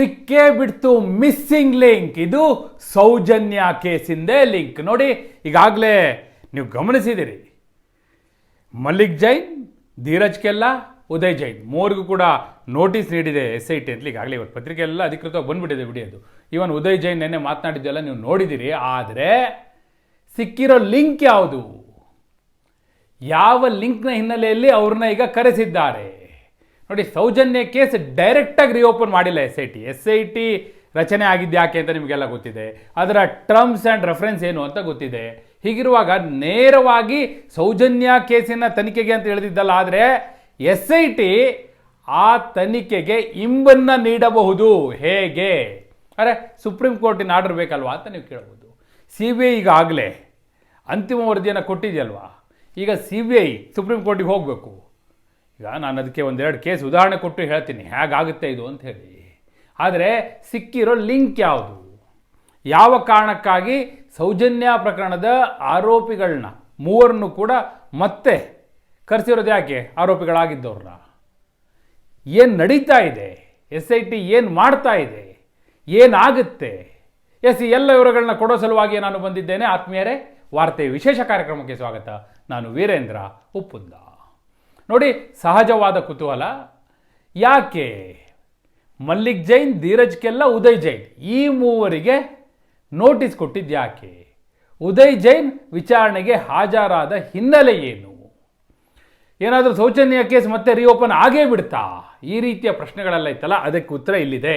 ಸಿಕ್ಕೇ ಬಿಡ್ತು missing link. ಇದು ಸೌಜನ್ಯ ಕೇಸಿಂದೇ ಲಿಂಕ್. ನೋಡಿ, ಈಗಾಗಲೇ ನೀವು ಗಮನಿಸಿದಿರಿ. ಮಲ್ಲಿಕ್ ಜೈನ್, ಧೀರಜ್ ಕೆಲ್ಲ, ಉದಯ್ ಜೈನ್. ಮೂರಿಗೂ ಕೂಡ ನೋಟಿಸ್ ನೀಡಿದೆ ಎಸ್ ಐ ಟಿ ಅಂತ. ಈಗಾಗಲೇ ಇವತ್ತು ಪತ್ರಿಕೆ ಎಲ್ಲ ಅಧಿಕೃತವಾಗಿ ಬಂದ್ಬಿಟ್ಟಿದೆ ವಿಡಿಯೋದು ಇವನ್ ಉದಯ್ ಜೈನ್ ನೆನ್ನೆ ಮಾತನಾಡಿದ್ದೆಲ್ಲ ನೀವು ನೋಡಿದ್ದೀರಿ ಆದರೆ ಸಿಕ್ಕಿರೋ ಲಿಂಕ್ ಯಾವುದು? ಯಾವ ಲಿಂಕ್ನ ಹಿನ್ನೆಲೆಯಲ್ಲಿ ಅವ್ರನ್ನ ಈಗ ಕರೆಸಿದ್ದಾರೆ? ನೋಡಿ, ಸೌಜನ್ಯ ಕೇಸ್ ಡೈರೆಕ್ಟಾಗಿ ರಿಓಪನ್ ಮಾಡಿಲ್ಲ S I T S I T ರಚನೆ ಆಗಿದ್ದು ಯಾಕೆ ಅಂತ ನಿಮಗೆಲ್ಲ ಗೊತ್ತಿದೆ. ಅದರ ಟರ್ಮ್ಸ್ ಆ್ಯಂಡ್ ರೆಫರೆನ್ಸ್ ಏನು ಅಂತ ಗೊತ್ತಿದೆ. ಹೀಗಿರುವಾಗ ನೇರವಾಗಿ ಸೌಜನ್ಯ ಕೇಸಿನ ತನಿಖೆಗೆ ಅಂತ ಹೇಳಿದಿದ್ದಲ್ಲ ಆದರೆ ಎಸ್ ಐ ಟಿ ಆ ತನಿಖೆಗೆ ಇಂಬನ್ನು ನೀಡಬಹುದು. ಹೇಗೆ? ಅರೆ ಸುಪ್ರೀಂ ಕೋರ್ಟಿನ ಆರ್ಡರ್ ಬೇಕಲ್ವಾ ಅಂತ ನೀವು ಕೇಳ್ಬೋದು. ಸಿ ಬಿ ಐ ಈಗಾಗಲೇ ಅಂತಿಮ ವರದಿಯನ್ನು ಕೊಟ್ಟಿದೆಯಲ್ವಾ? ಈಗ ಸಿ ಬಿ ಐ ಸುಪ್ರೀಂ ಕೋರ್ಟಿಗೆ ಹೋಗಬೇಕು. ಈಗ ನಾನು ಅದಕ್ಕೆ ಒಂದೆರಡು ಕೇಸ್ ಉದಾಹರಣೆ ಕೊಟ್ಟು ಹೇಳ್ತೀನಿ. ಹೇಗಾಗುತ್ತೆ ಇದು ಅಂತ ಹೇಳಿ. ಆದರೆ ಸಿಕ್ಕಿರೋ ಲಿಂಕ್ ಯಾವುದು? ಯಾವ ಕಾರಣಕ್ಕಾಗಿ ಸೌಜನ್ಯ ಪ್ರಕರಣದ ಆರೋಪಿಗಳನ್ನ ಮೂವರನ್ನು ಕೂಡ ಮತ್ತೆ ಕರೆಸಿರೋದು ಯಾಕೆ? ಆರೋಪಿಗಳಾಗಿದ್ದವ್ರನ್ನ. ಏನು ನಡೀತಾ ಇದೆ? ಎಸ್ ಐ ಟಿ ಏನು ಮಾಡ್ತಾ ಇದೆ? ಏನಾಗುತ್ತೆ? ಎಸ್ ಎಲ್ಲ ವಿವರಗಳನ್ನ ಕೊಡೋ ಸಲುವಾಗಿ ನಾನು ಬಂದಿದ್ದೇನೆ. ಆತ್ಮೀಯರೇ, ವಾರ್ತೆ ವಿಶೇಷ ಕಾರ್ಯಕ್ರಮಕ್ಕೆ ಸ್ವಾಗತ. ನಾನು ವೀರೇಂದ್ರ ಉಪ್ಪುಂದ. ನೋಡಿ, ಸಹಜವಾದ ಕುತೂಹಲ. ಯಾಕೆ? ಮಲ್ಲಿಕ್ ಜೈನ್, ಧೀರಜ್ ಕೆಲ್ಲ, ಉದಯ್ ಜೈನ್. ಈ ಮೂವರಿಗೆ ನೋಟಿಸ್ ಕೊಟ್ಟಿದ್ದು ಯಾಕೆ? ಉದಯ್ ಜೈನ್ ವಿಚಾರಣೆಗೆ ಹಾಜರಾದ ಹಿನ್ನೆಲೆ ಏನು? ಏನಾದರೂ ಸೌಜನ್ಯ ಕೇಸ್ ಮತ್ತೆ ರಿಓಪನ್ ಆಗೇ ಬಿಡ್ತಾ? ಈ ರೀತಿಯ ಪ್ರಶ್ನೆಗಳೆಲ್ಲ ಇತ್ತಲ್ಲ, ಅದಕ್ಕೆ ಉತ್ತರ ಇಲ್ಲಿದೆ.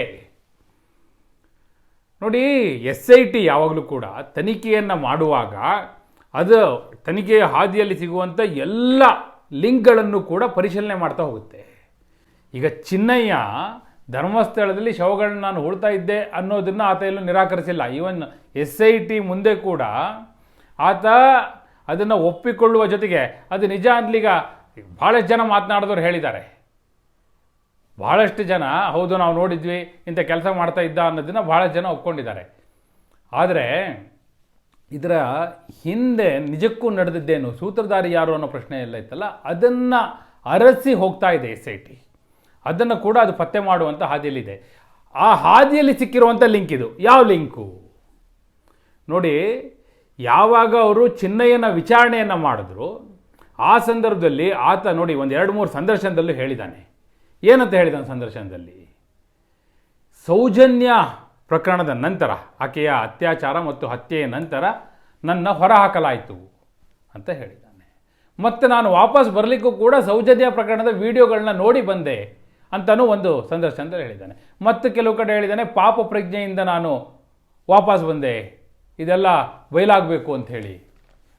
ನೋಡಿ, ಎಸ್ ಐ ಟಿ ಯಾವಾಗಲೂ ಕೂಡ ತನಿಖೆಯನ್ನು ಮಾಡುವಾಗ ಅದು ತನಿಖೆಯ ಹಾದಿಯಲ್ಲಿ ಸಿಗುವಂಥ ಎಲ್ಲ ಲಿಂಕ್ಗಳನ್ನು ಕೂಡ ಪರಿಶೀಲನೆ ಮಾಡ್ತಾ ಹೋಗುತ್ತೆ. ಈಗ ಚಿನ್ನಯ್ಯ ಧರ್ಮಸ್ಥಳದಲ್ಲಿ ಶವಗಳನ್ನ ನಾನು ಹೂಳ್ತಾ ಇದ್ದೆ ಅನ್ನೋದನ್ನು ಆತ ಎಲ್ಲೂ ನಿರಾಕರಿಸಿಲ್ಲ. ಈವನ್ ಎಸ್ ಐ ಟಿ ಮುಂದೆ ಕೂಡ ಆತ ಅದನ್ನು ಒಪ್ಪಿಕೊಳ್ಳುವ ಜೊತೆಗೆ ಅದು ನಿಜ ಅಂದ್ಲೀಗ ಭಾಳಷ್ಟು ಜನ ಮಾತನಾಡಿದವ್ರು ಹೇಳಿದ್ದಾರೆ. ಭಾಳಷ್ಟು ಜನ, ಹೌದು ನಾವು ನೋಡಿದ್ವಿ ಇಂಥ ಕೆಲಸ ಮಾಡ್ತಾ ಇದ್ದ ಅನ್ನೋದನ್ನು ಭಾಳಷ್ಟು ಜನ ಒಪ್ಕೊಂಡಿದ್ದಾರೆ. ಆದರೆ ಇದರ ಹಿಂದೆ ನಿಜಕ್ಕೂ ನಡೆದಿದ್ದೇನು? ಸೂತ್ರಧಾರಿ ಯಾರು ಅನ್ನೋ ಪ್ರಶ್ನೆ ಎಲ್ಲ ಇತ್ತಲ್ಲ? ಅದನ್ನು ಅರಸಿ ಹೋಗ್ತಾ ಇದೆ ಎಸ್ ಐ ಟಿ ಅದನ್ನು ಕೂಡ ಅದು ಪತ್ತೆ ಮಾಡುವಂಥ ಹಾದಿಯಲ್ಲಿದೆ. ಆ ಹಾದಿಯಲ್ಲಿ ಸಿಕ್ಕಿರುವಂಥ ಲಿಂಕ್ ಇದು. ಯಾವ ಲಿಂಕು? ನೋಡಿ, ಯಾವಾಗ ಅವರು ಚಿನ್ನಯ್ಯನ ವಿಚಾರಣೆಯನ್ನು ಮಾಡಿದ್ರು, ಆ ಸಂದರ್ಭದಲ್ಲಿ ಆತ ನೋಡಿ ಒಂದು ಎರಡು ಮೂರು ಸಂದರ್ಶನದಲ್ಲೂ ಹೇಳಿದ್ದಾನೆ ಏನಂತ ಹೇಳಿದಾನೆ ಸಂದರ್ಶನದಲ್ಲಿ? ಸೌಜನ್ಯ ಪ್ರಕರಣದ ನಂತರ ಆಕೆಯ ಅತ್ಯಾಚಾರ ಮತ್ತು ಹತ್ಯೆಯ ನಂತರ ನನ್ನ ಹೊರಹಾಕಲಾಯಿತು ಅಂತ ಹೇಳಿದ್ದಾನೆ. ಮತ್ತು ನಾನು ವಾಪಸ್ ಬರಲಿಕ್ಕೂ ಕೂಡ ಸೌಜನ್ಯ ಪ್ರಕರಣದ ವಿಡಿಯೋಗಳನ್ನ ನೋಡಿ ಬಂದೆ ಅಂತಲೂ ಒಂದು ಸಂದರ್ಶನದಲ್ಲಿ ಹೇಳಿದ್ದಾನೆ. ಮತ್ತು ಕೆಲವು ಕಡೆ ಹೇಳಿದ್ದಾನೆ, ಪಾಪ ಪ್ರಜ್ಞೆಯಿಂದ ನಾನು ವಾಪಸ್ ಬಂದೆ. ಇದೆಲ್ಲ ಬಯಲಾಗಬೇಕು ಅಂಥೇಳಿ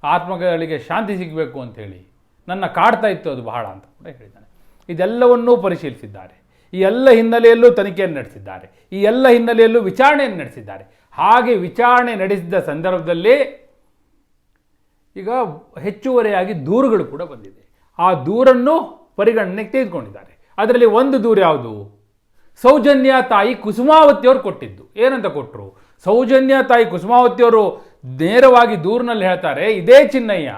ಆತ್ಮಗಳಿಗೆ ಶಾಂತಿ ಸಿಗಬೇಕು ಅಂಥೇಳಿ ನನ್ನ ಕಾಡ್ತಾ ಇತ್ತು ಅದು ಬಹಳ ಅಂತ ಕೂಡ ಹೇಳಿದ್ದಾನೆ. ಇದೆಲ್ಲವನ್ನೂ ಪರಿಶೀಲಿಸಿದ್ದಾರೆ. ಈ ಎಲ್ಲ ಹಿನ್ನೆಲೆಯಲ್ಲೂ ತನಿಖೆಯನ್ನು ನಡೆಸಿದ್ದಾರೆ. ಈ ಎಲ್ಲ ಹಿನ್ನೆಲೆಯಲ್ಲೂ ವಿಚಾರಣೆಯನ್ನು ನಡೆಸಿದ್ದಾರೆ. ಹಾಗೆ ವಿಚಾರಣೆ ನಡೆಸಿದ ಸಂದರ್ಭದಲ್ಲಿ ಈಗ ಹೆಚ್ಚುವರಿಯಾಗಿ ದೂರುಗಳು ಕೂಡ ಬಂದಿದೆ. ಆ ದೂರನ್ನು ಪರಿಗಣನೆಗೆ ತೆಗೆದುಕೊಂಡಿದ್ದಾರೆ. ಅದರಲ್ಲಿ ಒಂದು ದೂರು ಯಾವುದು? ಸೌಜನ್ಯ ತಾಯಿ ಕುಸುಮಾವತಿಯವರು ಕೊಟ್ಟಿದ್ದು. ಏನಂತ ಕೊಟ್ಟರು ಸೌಜನ್ಯ ತಾಯಿ ಕುಸುಮಾವತಿಯವರು ನೇರವಾಗಿ ದೂರಿನಲ್ಲಿ ಹೇಳ್ತಾರೆ, ಇದೇ ಚಿನ್ನಯ್ಯ,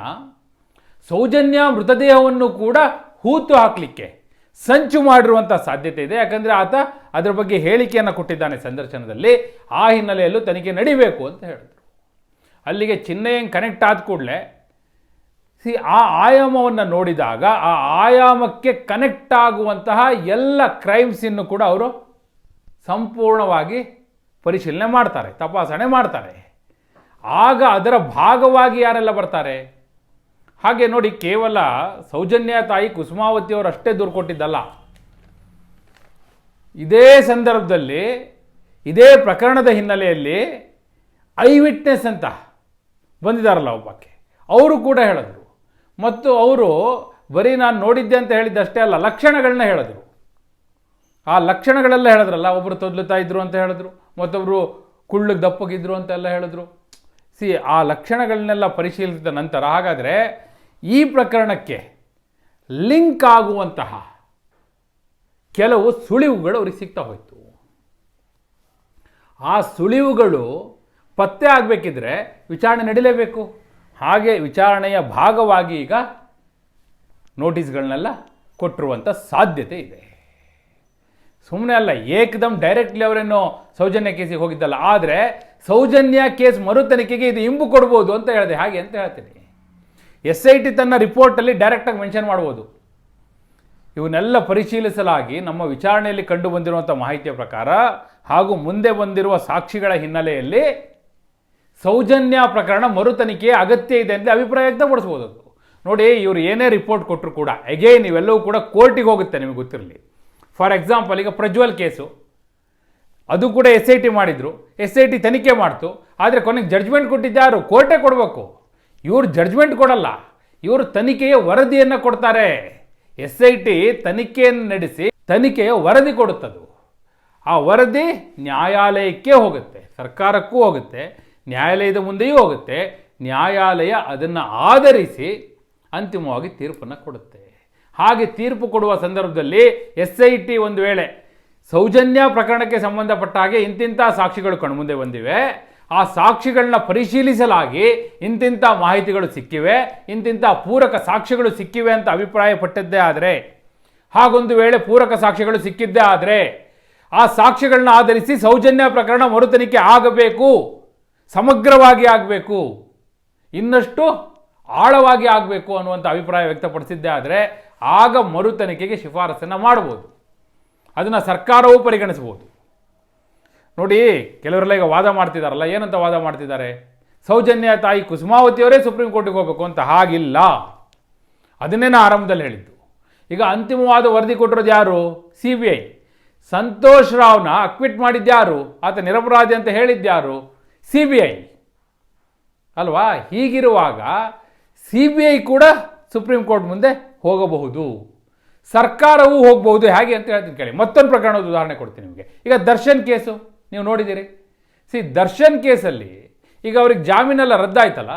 ಸೌಜನ್ಯ ಮೃತದೇಹವನ್ನು ಕೂಡ ಹೂತು ಹಾಕಲಿಕ್ಕೆ ಸಂಚು ಮಾಡಿರುವಂಥ ಸಾಧ್ಯತೆ ಇದೆ. ಯಾಕಂದರೆ ಆತ ಅದರ ಬಗ್ಗೆ ಹೇಳಿಕೆಯನ್ನು ಕೊಟ್ಟಿದ್ದಾನೆ ಸಂದರ್ಶನದಲ್ಲಿ. ಆ ಹಿನ್ನೆಲೆಯಲ್ಲೂ ತನಿಖೆ ನಡಿಬೇಕು ಅಂತ ಹೇಳಿದರು. ಅಲ್ಲಿಗೆ ಚಿನ್ನಯ್ಯಂಗೆ ಕನೆಕ್ಟ್ ಆದ ಕೂಡಲೇ ಸಿ, ಆ ಆಯಾಮವನ್ನು ನೋಡಿದಾಗ ಆ ಆಯಾಮಕ್ಕೆ ಕನೆಕ್ಟ್ ಆಗುವಂತಹ ಎಲ್ಲ ಕ್ರೈಮ್ಸನ್ನು ಕೂಡ ಅವರು ಸಂಪೂರ್ಣವಾಗಿ ಪರಿಶೀಲನೆ ಮಾಡ್ತಾರೆ, ತಪಾಸಣೆ ಮಾಡ್ತಾರೆ. ಆಗ ಅದರ ಭಾಗವಾಗಿ ಯಾರೆಲ್ಲ ಬರ್ತಾರೆ? ಹಾಗೆ ನೋಡಿ ಕೇವಲ ಸೌಜನ್ಯ ತಾಯಿ ಕುಸುಮಾವತಿಯವರು ಅಷ್ಟೇ ದೂರು ಕೊಟ್ಟಿದ್ದಲ್ಲ. ಇದೇ ಸಂದರ್ಭದಲ್ಲಿ, ಇದೇ ಪ್ರಕರಣದ ಹಿನ್ನೆಲೆಯಲ್ಲಿ ಐ ವಿಟ್ನೆಸ್ ಅಂತ ಬಂದಿದ್ದಾರಲ್ಲ ಒಬ್ಬಕ್ಕೆ ಅವರು ಕೂಡ ಹೇಳಿದ್ರು. ಮತ್ತು ಅವರು, ಬರೀ ನಾನು ನೋಡಿದ್ದೆ ಅಂತ ಹೇಳಿದ್ದಷ್ಟೇ ಅಲ್ಲ ಲಕ್ಷಣಗಳನ್ನ ಹೇಳಿದ್ರು. ಆ ಲಕ್ಷಣಗಳೆಲ್ಲ ಹೇಳಿದ್ರಲ್ಲ ಒಬ್ಬರು ತೊದಲುತ್ತಾ ಇದ್ರು ಅಂತ ಹೇಳಿದ್ರು ಮತ್ತೊಬ್ಬರು ಕುಳ್ಳಗೆ ದಪ್ಪಗಿದ್ರು ಅಂತೆಲ್ಲ ಹೇಳಿದ್ರು. ಸಿ, ಆ ಲಕ್ಷಣಗಳನ್ನೆಲ್ಲ ಪರಿಶೀಲಿಸಿದ ನಂತರ, ಹಾಗಾದರೆ ಈ ಪ್ರಕರಣಕ್ಕೆ ಲಿಂಕ್ ಆಗುವಂತಹ ಕೆಲವು ಸುಳಿವುಗಳು ಅವ್ರಿಗೆ ಸಿಗ್ತಾ ಹೋಯಿತು. ಆ ಸುಳಿವುಗಳು ಪತ್ತೆ ಆಗಬೇಕಿದ್ರೆ ವಿಚಾರಣೆ ನಡೀಲೇಬೇಕು. ಹಾಗೆ ವಿಚಾರಣೆಯ ಭಾಗವಾಗಿ ಈಗ ನೋಟಿಸ್ಗಳನ್ನೆಲ್ಲ ಕೊಟ್ಟಿರುವಂಥ ಸಾಧ್ಯತೆ ಇದೆ. ಸುಮ್ಮನೆ ಅಲ್ಲ, ಏಕದಮ್ ಡೈರೆಕ್ಟ್ಲಿ ಅವರೇನು ಸೌಜನ್ಯ ಕೇಸಿಗೆ ಹೋಗಿದ್ದಲ್ಲ, ಆದರೆ ಸೌಜನ್ಯ ಕೇಸ್ ಮರು ತನಿಖೆಗೆ ಇದು ಇಂಬು ಕೊಡ್ಬೋದು ಅಂತ ಹೇಳಿದೆ. ಹಾಗೆ ಅಂತ ಹೇಳ್ತೀನಿ. ಎಸ್ ಐ ಟಿ ತನ್ನ ರಿಪೋರ್ಟಲ್ಲಿ ಡೈರೆಕ್ಟಾಗಿ ಮೆನ್ಷನ್ ಮಾಡ್ಬೋದು. ಇವನ್ನೆಲ್ಲ ಪರಿಶೀಲಿಸಲಾಗಿ ನಮ್ಮ ವಿಚಾರಣೆಯಲ್ಲಿ ಕಂಡು ಬಂದಿರುವಂಥ ಮಾಹಿತಿಯ ಪ್ರಕಾರ ಹಾಗೂ ಮುಂದೆ ಬಂದಿರುವ ಸಾಕ್ಷಿಗಳ ಹಿನ್ನೆಲೆಯಲ್ಲಿ ಸೌಜನ್ಯ ಪ್ರಕರಣ ಮರುತನಿಖೆ ಅಗತ್ಯ ಇದೆ ಅಂತ ಅಭಿಪ್ರಾಯ ವ್ಯಕ್ತಪಡಿಸ್ಬೋದು ನೋಡಿ, ಇವರು ಏನೇ ರಿಪೋರ್ಟ್ ಕೊಟ್ಟರು ಕೂಡ ಅಗೇನ್ ಇವೆಲ್ಲವೂ ಕೂಡ ಕೋರ್ಟಿಗೆ ಹೋಗುತ್ತೆ ನಿಮಗೆ ಗೊತ್ತಿರಲಿ. ಫಾರ್ ಎಕ್ಸಾಂಪಲ್ ಈಗ ಪ್ರಜ್ವಲ್ ಕೇಸು. ಅದು ಕೂಡ ಎಸ್ ಐ ಟಿ ಮಾಡಿದರು. ಎಸ್ ಐ ಟಿ ತನಿಖೆ ಮಾಡ್ತು. ಆದರೆ ಕೊನೆಗೆ ಜಡ್ಜ್ಮೆಂಟ್ ಕೊಟ್ಟಿದ್ದಾರು ಕೋರ್ಟೇ ಕೊಡಬೇಕು. ಇವರು ಜಡ್ಜ್ಮೆಂಟ್ ಕೊಡಲ್ಲ. ಇವರು ತನಿಖೆಯ ವರದಿಯನ್ನು ಕೊಡ್ತಾರೆ. ಎಸ್ ಐ ಟಿ ತನಿಖೆಯನ್ನು ನಡೆಸಿ ತನಿಖೆಯ ವರದಿ ಕೊಡುತ್ತದು. ಆ ವರದಿ ನ್ಯಾಯಾಲಯಕ್ಕೆ ಹೋಗುತ್ತೆ. ಸರ್ಕಾರಕ್ಕೂ ಹೋಗುತ್ತೆ. ನ್ಯಾಯಾಲಯದ ಮುಂದೆಯೂ ಹೋಗುತ್ತೆ. ನ್ಯಾಯಾಲಯ ಅದನ್ನು ಆಧರಿಸಿ ಅಂತಿಮವಾಗಿ ತೀರ್ಪನ್ನು ಕೊಡುತ್ತೆ. ಹಾಗೆ ತೀರ್ಪು ಕೊಡುವ ಸಂದರ್ಭದಲ್ಲಿ ಎಸ್ ಐ ಟಿ ಒಂದು ವೇಳೆ ಸೌಜನ್ಯ ಪ್ರಕರಣಕ್ಕೆ ಸಂಬಂಧಪಟ್ಟ ಹಾಗೆ ಇಂತಿಂಥ ಸಾಕ್ಷಿಗಳು ಕಣ್ಮುಂದೆ ಬಂದಿವೆ. ಆ ಸಾಕ್ಷಿಗಳನ್ನ ಪರಿಶೀಲಿಸಲಾಗಿ ಇಂತಿಂಥ ಮಾಹಿತಿಗಳು ಸಿಕ್ಕಿವೆ ಇಂತಿಂಥ ಪೂರಕ ಸಾಕ್ಷಿಗಳು ಸಿಕ್ಕಿವೆ ಅಂತ ಅಭಿಪ್ರಾಯಪಟ್ಟದ್ದೇ ಆದರೆ, ಹಾಗೊಂದು ವೇಳೆ ಪೂರಕ ಸಾಕ್ಷಿಗಳು ಸಿಕ್ಕಿದ್ದೇ ಆದರೆ, ಆ ಸಾಕ್ಷಿಗಳನ್ನ ಆಧರಿಸಿ ಸೌಜನ್ಯ ಪ್ರಕರಣ ಮರುತನಿಕೆ ಆಗಬೇಕು, ಸಮಗ್ರವಾಗಿ ಆಗಬೇಕು, ಇನ್ನಷ್ಟು ಆಳವಾಗಿ ಆಗಬೇಕು ಅನ್ನುವಂಥ ಅಭಿಪ್ರಾಯ ವ್ಯಕ್ತಪಡಿಸಿದ್ದೇ ಆದರೆ, ಆಗ ಮರುತನಿಕೆಗೆ ಶಿಫಾರಸನ್ನು ಮಾಡ್ಬೋದು. ಅದನ್ನು ಸರ್ಕಾರವೂ ಪರಿಗಣಿಸ್ಬೋದು ನೋಡಿ, ಕೆಲವರೆಲ್ಲ ಈಗ ವಾದ ಮಾಡ್ತಿದ್ದಾರಲ್ಲ ಏನಂತ ವಾದ ಮಾಡ್ತಿದ್ದಾರೆ? ಸೌಜನ್ಯ ತಾಯಿ ಕುಸುಮಾವತಿಯವರೇ ಸುಪ್ರೀಂ ಕೋರ್ಟಿಗೆ ಹೋಗಬೇಕು ಅಂತ ಹಾಗಿಲ್ಲ. ಅದನ್ನೇ ನಾ ಆರಂಭದಲ್ಲಿ ಹೇಳಿದ್ದು. ಈಗ ಅಂತಿಮವಾದ ವರದಿ ಕೊಟ್ಟಿರೋದು ಯಾರು? C B I. ಸಂತೋಷ್ ರಾವ್ನ ಅಕ್ವಿಟ್ ಮಾಡಿದ್ಯಾರು ಆತ ನಿರಪರಾಧಿ ಅಂತ ಹೇಳಿದ್ಯಾರು ಸಿ ಬಿ ಐ. ಅಲ್ವಾ? ಹೀಗಿರುವಾಗ ಸಿ ಬಿ ಐ ಕೂಡ ಸುಪ್ರೀಂ ಕೋರ್ಟ್ ಮುಂದೆ ಹೋಗಬಹುದು. ಸರ್ಕಾರವೂ ಹೋಗಬಹುದು. ಹೇಗೆ ಅಂತ ಹೇಳ್ತೀನಿ ಕೇಳಿ. ಮತ್ತೊಂದು ಪ್ರಕರಣದ ಉದಾಹರಣೆ ಕೊಡ್ತೀನಿ ನಿಮಗೆ. ಈಗ ದರ್ಶನ್ ಕೇಸು. ನೀವು ನೋಡಿದ್ದೀರಿ. ಸಿ ದರ್ಶನ್ ಕೇಸಲ್ಲಿ ಈಗ ಅವ್ರಿಗೆ ಜಾಮೀನೆಲ್ಲ ರದ್ದಾಯ್ತಲ್ಲ?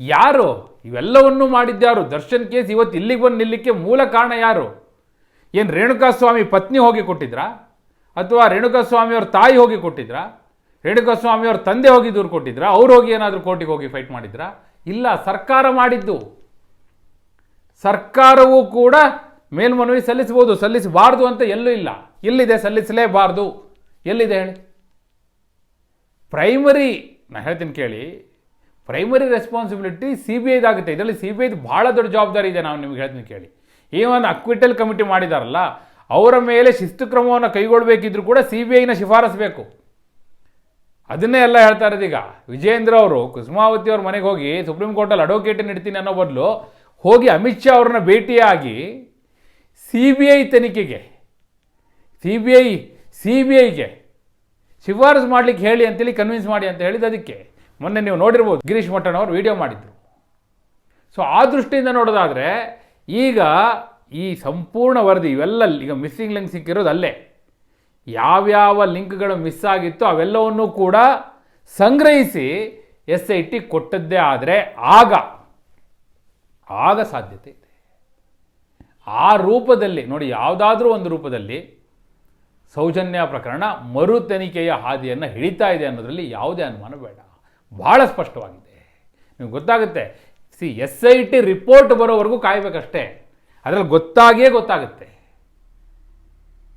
ಯಾರು? ಇವೆಲ್ಲವನ್ನೂ ಮಾಡಿದ್ಯಾರು ದರ್ಶನ್ ಕೇಸ್ ಇವತ್ತು ಇಲ್ಲಿಗೆ ಬಂದು ನಿಲ್ಲಕ್ಕೆ ಮೂಲ ಕಾರಣ ಯಾರು? ಏನು ರೇಣುಕಾಸ್ವಾಮಿ ಪತ್ನಿ ಹೋಗಿ ಕೊಟ್ಟಿದ್ರಾ? ಅಥವಾ ರೇಣುಕಾಸ್ವಾಮಿಯವ್ರ ತಾಯಿ ಹೋಗಿ ಕೊಟ್ಟಿದ್ರಾ? ರೇಣುಕಾಸ್ವಾಮಿಯವ್ರ ತಂದೆ ಹೋಗಿ ದೂರು ಕೊಟ್ಟಿದ್ರಾ? ಅವ್ರು ಹೋಗಿ ಏನಾದರೂ ಕೋರ್ಟಿಗೆ ಹೋಗಿ ಫೈಟ್ ಮಾಡಿದ್ರಾ? ಇಲ್ಲ, ಸರ್ಕಾರ ಮಾಡಿದ್ದು. ಸರ್ಕಾರವೂ ಕೂಡ ಮೇಲ್ಮನವಿ ಸಲ್ಲಿಸಬಹುದು. ಸಲ್ಲಿಸಬಾರ್ದು ಅಂತ ಎಲ್ಲೂ ಇಲ್ಲ. ಇಲ್ಲಿದೆ, ಸಲ್ಲಿಸಲೇಬಾರ್ದು. ಎಲ್ಲಿದೆ ಹೇಳಿ? ಪ್ರೈಮರಿ ನಾನು ಹೇಳ್ತೀನಿ ಕೇಳಿ ಪ್ರೈಮರಿ ರೆಸ್ಪಾನ್ಸಿಬಿಲಿಟಿ ಸಿ ಬಿ ಐದಾಗುತ್ತೆ ಇದರಲ್ಲಿ ಸಿ ಬಿ ಐದು ಭಾಳ ದೊಡ್ಡ ಜವಾಬ್ದಾರಿ ಇದೆ ನಾವು ನಿಮ್ಗೆ ಹೇಳ್ತೀನಿ ಕೇಳಿ. ಈ ಒಂದು ಅಕ್ವಿಟಲ್ ಕಮಿಟಿ ಮಾಡಿದಾರಲ್ಲ, ಅವರ ಮೇಲೆ ಶಿಸ್ತು ಕ್ರಮವನ್ನು ಕೈಗೊಳ್ಳಬೇಕಿದ್ರೂ ಕೂಡ ಸಿ ಬಿ ಐನ ಶಿಫಾರಸ್ಬೇಕು ಅದನ್ನೇ ಎಲ್ಲ ಹೇಳ್ತಾ ಇರೋದೀಗ ವಿಜೇಂದ್ರ ಅವರು, ಕುಸುಮಾವತಿ ಅವ್ರ ಮನೆಗೆ ಹೋಗಿ ಸುಪ್ರೀಂ ಕೋರ್ಟಲ್ಲಿ ಅಡ್ವೊಕೇಟ್ ನೀಡ್ತೀನಿ ಅನ್ನೋ ಬದಲು ಹೋಗಿ ಅಮಿತ್ ಶಾ ಅವ್ರನ್ನ ಭೇಟಿಯಾಗಿ ಸಿ ಬಿ ಐ ತನಿಖೆಗೆ C B I C B ಐಗೆ ಶಿಫಾರಸು ಮಾಡಲಿಕ್ಕೆ ಹೇಳಿ ಅಂತೇಳಿ ಕನ್ವಿನ್ಸ್ ಮಾಡಿ ಅಂತ ಹೇಳಿದ ಅದಕ್ಕೆ. ಮೊನ್ನೆ ನೀವು ನೋಡಿರ್ಬೋದು, ಗಿರೀಶ್ ಮಠನ್ ಅವರು ವಿಡಿಯೋ ಮಾಡಿದ್ರು ಸೊ ಆ ದೃಷ್ಟಿಯಿಂದ ನೋಡೋದಾದರೆ, ಈಗ ಈ ಸಂಪೂರ್ಣ ವರದಿ ಇವೆಲ್ಲ ಈಗ ಮಿಸ್ಸಿಂಗ್ ಲಿಂಕ್ ಸಿಕ್ಕಿರೋದು ಅಲ್ಲೇ. ಯಾವ್ಯಾವ ಲಿಂಕ್ಗಳು ಮಿಸ್ ಆಗಿತ್ತು ಅವೆಲ್ಲವನ್ನೂ ಕೂಡ ಸಂಗ್ರಹಿಸಿ ಎಸ್ ಐ ಟಿ ಕೊಟ್ಟದ್ದೇ ಆದರೆ ಆಗ ಆಗ ಸಾಧ್ಯತೆ ಇದೆ. ಆ ರೂಪದಲ್ಲಿ, ನೋಡಿ, ಯಾವುದಾದ್ರೂ ಒಂದು ರೂಪದಲ್ಲಿ ಸೌಜನ್ಯ ಪ್ರಕರಣ ಮರು ತನಿಖೆಯ ಹಾದಿಯನ್ನು ಹಿಡಿತಾ ಇದೆ ಅನ್ನೋದರಲ್ಲಿ ಯಾವುದೇ ಅನುಮಾನ ಬೇಡ. ಭಾಳ ಸ್ಪಷ್ಟವಾಗಿದೆ. ನಿಮ್ಗೆ ಗೊತ್ತಾಗುತ್ತೆ? C, S I T report ಬರೋವರೆಗೂ ಕಾಯಬೇಕಷ್ಟೇ. ಅದರಲ್ಲಿ ಗೊತ್ತಾಗಿಯೇ ಗೊತ್ತಾಗುತ್ತೆ.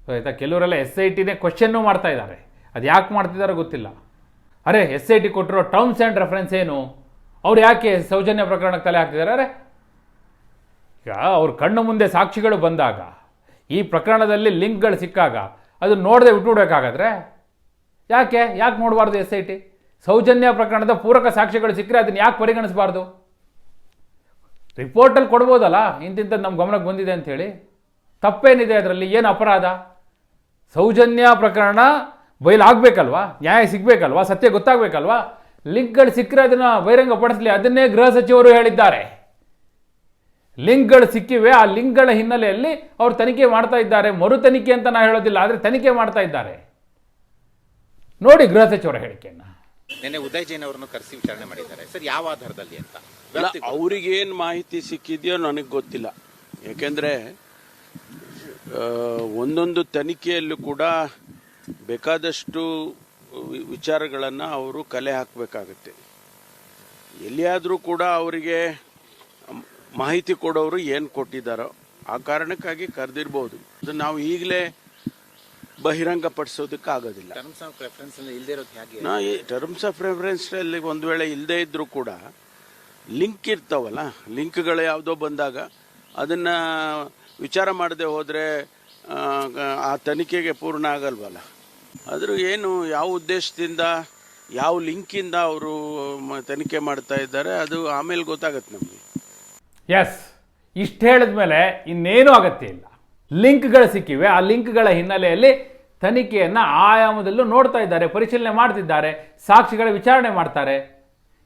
ಸೊ ಆಯಿತಾ? ಕೆಲವರೆಲ್ಲ ಎಸ್ ಐ ಟಿನೇ ಕ್ವಶನ್ನೂ ಮಾಡ್ತಾ ಇದ್ದಾರೆ. ಅದು ಯಾಕೆ ಮಾಡ್ತಿದ್ದಾರೆ ಗೊತ್ತಿಲ್ಲ. ಅರೆ, ಎಸ್ ಐ ಟಿ ಕೊಟ್ಟಿರೋ ಟರ್ಮ್ಸ್ ಆ್ಯಂಡ್ ರೆಫರೆನ್ಸ್ ಏನು? ಅವ್ರು ಯಾಕೆ ಸೌಜನ್ಯ ಪ್ರಕರಣಕ್ಕೆ ತಲೆ ಹಾಕ್ತಿದ್ದಾರೆ? ಅರೆ ಈಗ ಅವ್ರ ಕಣ್ಣು ಮುಂದೆ ಸಾಕ್ಷಿಗಳು ಬಂದಾಗ, ಈ ಪ್ರಕರಣದಲ್ಲಿ ಲಿಂಕ್ಗಳು ಸಿಕ್ಕಾಗ ಅದು ನೋಡದೆ ಬಿಟ್ಬಿಡ್ಬೇಕಾಗಾದ್ರೆ ಯಾಕೆ? ಯಾಕೆ ನೋಡಬಾರ್ದು ಎಸ್ ಐ ಟಿ ಸೌಜನ್ಯ ಪ್ರಕರಣದ ಪೂರಕ ಸಾಕ್ಷಿಗಳು ಸಿಕ್ಕರೆ ಅದನ್ನು ಯಾಕೆ ಪರಿಗಣಿಸಬಾರ್ದು? ರಿಪೋರ್ಟಲ್ಲಿ ಕೊಡ್ಬೋದಲ್ಲ? ಇಂತಿಂಥದ್ದು ನಮ್ಮ ಗಮನಕ್ಕೆ ಬಂದಿದೆ ಅಂಥೇಳಿ. ತಪ್ಪೇನಿದೆ ಅದರಲ್ಲಿ? ಏನು ಅಪರಾಧ? ಸೌಜನ್ಯ ಪ್ರಕರಣ ಬಯಲಾಗಬೇಕಲ್ವಾ ನ್ಯಾಯ ಸಿಗಬೇಕಲ್ವಾ? ಸತ್ಯ ಗೊತ್ತಾಗಬೇಕಲ್ವಾ? ಲಿಂಕ್ಗಳು ಸಿಕ್ಕರೆ ಅದನ್ನು ಬಹಿರಂಗಪಡಿಸಲಿ ಅದನ್ನೇ ಗೃಹ ಸಚಿವರು ಹೇಳಿದ್ದಾರೆ. ಲಿಂಕ್ಗಳು ಸಿಕ್ಕಿವೆ. ಆ ಲಿಂಕ್ಗಳ ಹಿನ್ನೆಲೆಯಲ್ಲಿ ಅವರು ತನಿಖೆ ಮಾಡ್ತಾ ಇದ್ದಾರೆ. ಮರು ತನಿಖೆ ಅಂತ ನಾನು ಹೇಳೋದಿಲ್ಲ ಆದರೆ ತನಿಖೆ ಮಾಡ್ತಾ ಇದ್ದಾರೆ. ನೋಡಿ ಗೃಹ ಸಚಿವರ ಹೇಳಿಕೆಯನ್ನು. ನಿನ್ನೆ ಉದಯ್ ಜೈನ್ ಅವರನ್ನು ಕರೆಸಿ ವಿಚಾರಣೆ ಮಾಡಿದ್ದಾರೆ. ಸರ್ ಯಾವ ಆಧಾರದಲ್ಲಿ ಅಂತ? ಅವರಿಗೇನು ಮಾಹಿತಿ ಸಿಕ್ಕಿದೆಯೋ ನನಗೆ ಗೊತ್ತಿಲ್ಲ. ಯಾಕೆಂದರೆ ಒಂದೊಂದು ತನಿಖೆಯಲ್ಲೂ ಕೂಡ ಬೇಕಾದಷ್ಟು ವಿ- ವಿಚಾರಗಳನ್ನು ಅವರು ಕಲೆ ಹಾಕಬೇಕಾಗುತ್ತೆ. ಎಲ್ಲಿಯಾದರೂ ಕೂಡ ಅವರಿಗೆ ಮಾಹಿತಿ ಕೊಡೋರು ಏನು ಕೊಟ್ಟಿದ್ದಾರೋ ಆ ಕಾರಣಕ್ಕಾಗಿ ಕರೆದಿರ್ಬೋದು. ಅದು ನಾವು ಈಗಲೇ ಬಹಿರಂಗ ಪಡಿಸೋದಕ್ಕೆ ಆಗೋದಿಲ್ಲ ಟರ್ಮ್ಸ್ ಆಫ್ ರೆಫರೆನ್ಸ್ನಲ್ಲಿ ಒಂದು ವೇಳೆ ಇಲ್ಲದೇ ಇದ್ದರೂ ಕೂಡ ಲಿಂಕ್ ಇರ್ತಾವಲ್ಲ ಲಿಂಕ್ಗಳು ಯಾವುದೋ ಬಂದಾಗ ಅದನ್ನು ವಿಚಾರ ಮಾಡದೆ ಹೋದರೆ ಆ ತನಿಖೆಗೆ ಪೂರ್ಣ ಆಗಲ್ವಲ್ಲ. ಆದರೂ ಏನು ಯಾವ ಉದ್ದೇಶದಿಂದ ಯಾವ ಲಿಂಕಿಂದ ಅವರು ತನಿಖೆ ಮಾಡ್ತಾ ಇದ್ದಾರೆ ಅದು ಆಮೇಲೆ ಗೊತ್ತಾಗತ್ತೆ ನಮಗೆ. ಎಸ್ ಇಷ್ಟು ಹೇಳಿದ ಮೇಲೆ ಇನ್ನೇನೂ ಅಗತ್ಯ ಇಲ್ಲ. ಲಿಂಕ್ಗಳು ಸಿಕ್ಕಿವೆ. ಆ ಲಿಂಕ್ಗಳ ಹಿನ್ನೆಲೆಯಲ್ಲಿ ತನಿಖೆಯನ್ನು ಆಯಾಮದಲ್ಲೂ ನೋಡ್ತಾ ಇದ್ದಾರೆ, ಪರಿಶೀಲನೆ ಮಾಡ್ತಿದ್ದಾರೆ, ಸಾಕ್ಷಿಗಳ ವಿಚಾರಣೆ ಮಾಡ್ತಾರೆ.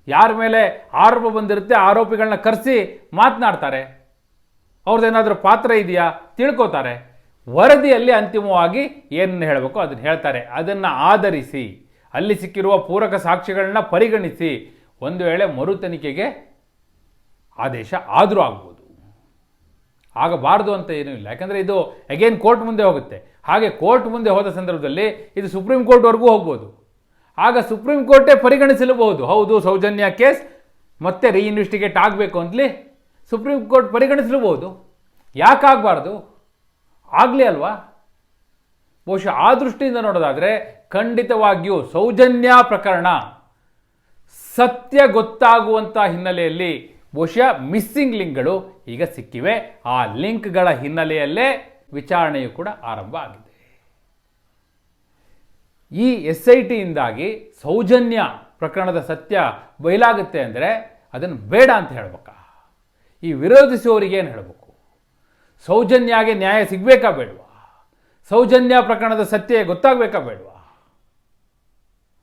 ಯಾರ ಮೇಲೆ ಆರೋಪ ಬಂದಿರುತ್ತೆ ಆರೋಪಿಗಳನ್ನ ಕರೆಸಿ ಮಾತನಾಡ್ತಾರೆ. ಅವ್ರದ್ದೇನಾದರೂ ಪಾತ್ರ ಇದೆಯಾ ತಿಳ್ಕೋತಾರೆ. ವರದಿಯಲ್ಲಿ ಅಂತಿಮವಾಗಿ ಏನನ್ನು ಹೇಳಬೇಕು ಅದನ್ನು ಹೇಳ್ತಾರೆ. ಅದನ್ನು ಆಧರಿಸಿ, ಅಲ್ಲಿ ಸಿಕ್ಕಿರುವ ಪೂರಕ ಸಾಕ್ಷಿಗಳನ್ನ ಪರಿಗಣಿಸಿ, ಒಂದು ವೇಳೆ ಮರು ತನಿಖೆಗೆ ಆದೇಶ ಆದರೂ ಆಗ್ಬೋದು. ಆಗಬಾರ್ದು ಅಂತ ಏನೂ ಇಲ್ಲ. ಯಾಕಂದರೆ ಇದು ಅಗೇನ್ ಕೋರ್ಟ್ ಮುಂದೆ ಹೋಗುತ್ತೆ. ಹಾಗೆ ಕೋರ್ಟ್ ಮುಂದೆ ಹೋದ ಸಂದರ್ಭದಲ್ಲಿ ಇದು ಸುಪ್ರೀಂ ಕೋರ್ಟ್ವರೆಗೂ ಹೋಗ್ಬೋದು. ಆಗ ಸುಪ್ರೀಂ ಕೋರ್ಟೇ ಪರಿಗಣಿಸಲಬಹುದು. ಹೌದು, ಸೌಜನ್ಯ ಕೇಸ್, ಮತ್ತೆ ರೀಇನ್ವೆಸ್ಟಿಗೇಟ್ ಆಗಬೇಕು ಅಂತಲೇ ಸುಪ್ರೀಂ ಕೋರ್ಟ್ ಪರಿಗಣಿಸಲಬಹುದು. ಯಾಕಾಗಬಾರ್ದು ಆಗಲಿ ಅಲ್ವಾ? ಬಹುಶಃ ಆ ದೃಷ್ಟಿಯಿಂದ ನೋಡೋದಾದರೆ ಖಂಡಿತವಾಗಿಯೂ ಸೌಜನ್ಯ ಪ್ರಕರಣ ಸತ್ಯ ಗೊತ್ತಾಗುವಂಥ ಹಿನ್ನೆಲೆಯಲ್ಲಿ ಬಹುಶಃ ಮಿಸ್ಸಿಂಗ್ ಲಿಂಕ್ಗಳು ಈಗ ಸಿಕ್ಕಿವೆ. ಆ ಲಿಂಕ್ಗಳ ಹಿನ್ನೆಲೆಯಲ್ಲೇ ವಿಚಾರಣೆಯು ಕೂಡ ಆರಂಭ ಆಗಿದೆ. ಈ ಎಸ್ ಐ ಟಿಯಿಂದಾಗಿ ಸೌಜನ್ಯ ಪ್ರಕರಣದ ಸತ್ಯ ಬಯಲಾಗುತ್ತೆ ಅಂದರೆ ಅದನ್ನು ಬೇಡ ಅಂತ ಹೇಳ್ಬೇಕಾ. ಈ ವಿರೋಧಿಸುವವರಿಗೆ ಏನು ಹೇಳಬೇಕು? ಸೌಜನ್ಯಾಗೆ ನ್ಯಾಯ ಸಿಗಬೇಕಾ ಬೇಡವಾ? ಸೌಜನ್ಯ ಪ್ರಕರಣದ ಸತ್ಯ ಗೊತ್ತಾಗಬೇಕಾ ಬೇಡವಾ?